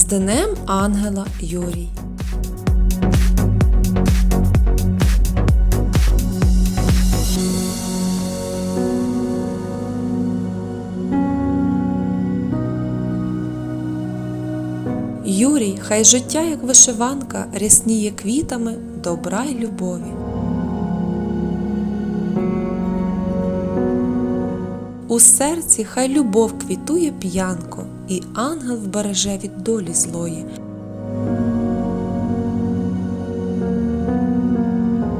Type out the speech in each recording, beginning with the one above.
З Днем Ангела Юрій. Юрій, хай життя, як вишиванка, рясніє квітами добра й любові. У серці хай любов квітує п'янко, і ангел вбереже від долі злої.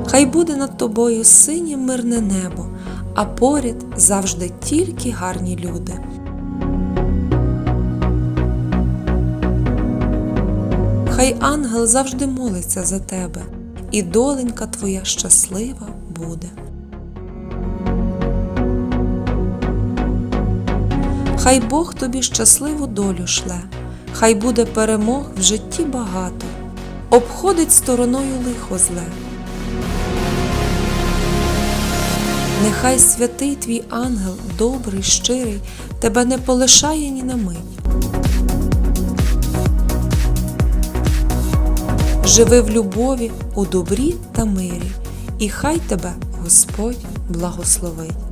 Хай буде над тобою синє мирне небо, а поряд завжди тільки гарні люди. Хай ангел завжди молиться за тебе, і доленька твоя щаслива буде. Хай Бог тобі щасливу долю шле, хай буде перемог в житті багато, обходить стороною лихо зле. Нехай святий твій ангел, добрий, щирий, тебе не полишає ні на мить. Живи в любові, у добрі та мирі, і хай тебе Господь благословить.